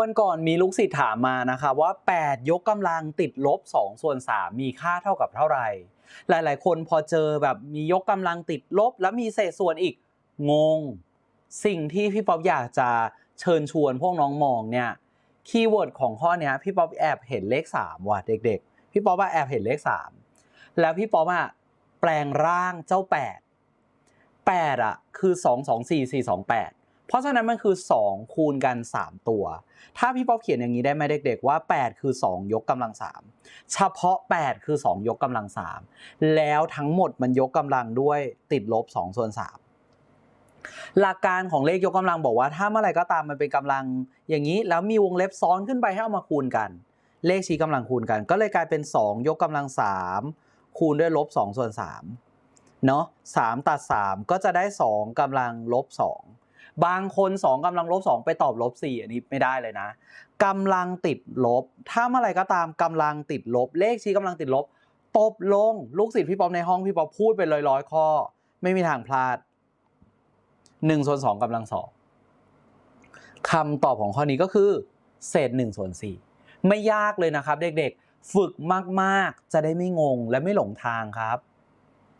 วันก่อนมีลูกศิษย์ถามมานะคะว่า 8 ยกกำลังติดลบ2ส่วน3มีค่าเท่ากับเท่าไหร่ หลาย ๆ คนพอเจอแบบมียกกำลังติดลบ แล้วมีเศษส่วนอีกงง สิ่งที่พี่ป๊อปอยากจะเชิญชวนพวกน้องมองเนี่ยคีย์เวิร์ดของข้อนี้พี่ป๊อปแอบเห็นเลข 3 ว่ะเด็ก ๆ พี่ป๊อปว่าแอบเห็นเลข 3 แล้วพี่ป๊อปอะแปลงร่างเจ้า 8 8อะคือ 2 2 4 4 2 8 เพราะฉะนั้นมันคือ 2 คูณกัน 3 ตัว ถ้าพี่ป๊อปเขียนอย่างนี้ได้ไหมเด็ก ๆ ว่า 8 คือ 2 ยกกำลัง 3 เฉพาะ 8 คือ 2 ยกกำลัง 3 แล้วทั้งหมดมันยกกำลังด้วยติดลบ2ส่วน3หลักการของเลขยกกำลังบอกว่า ถ้าเมื่อไรก็ตามมันเป็นกำลังอย่างนี้ แล้วมีวงเล็บซ้อนขึ้นไปให้เอามาคูณกัน เลขชี้กำลังคูณกัน ก็เลยกลายเป็น 2 ยกกำลัง 3 คูณด้วยลบ2ส่วน3เนาะ3ตัด 3 ก็จะได้ 2กำลังลบ 2 บางคน 2กำลังลบ 2 ไปตอบลบ 4 อันนี้ไม่ได้เลยนะกำลังติดลบ ถ้าเมื่อไรก็ตามกำลังติดลบ เลขชี้กำลังติดลบ ตบลง ลูกศิษย์พี่ป๊อปในห้องพี่ป๊อปพูดไปเลยร้อยข้อ ไม่มีทางพลาด1ส่วน2กำลังสองคำตอบของข้อนี้ก็คือ เศษ1ส่วน4ไม่ยากเลยนะครับ เด็กๆ ฝึกมากๆ จะได้ไม่งงและไม่หลงทางครับ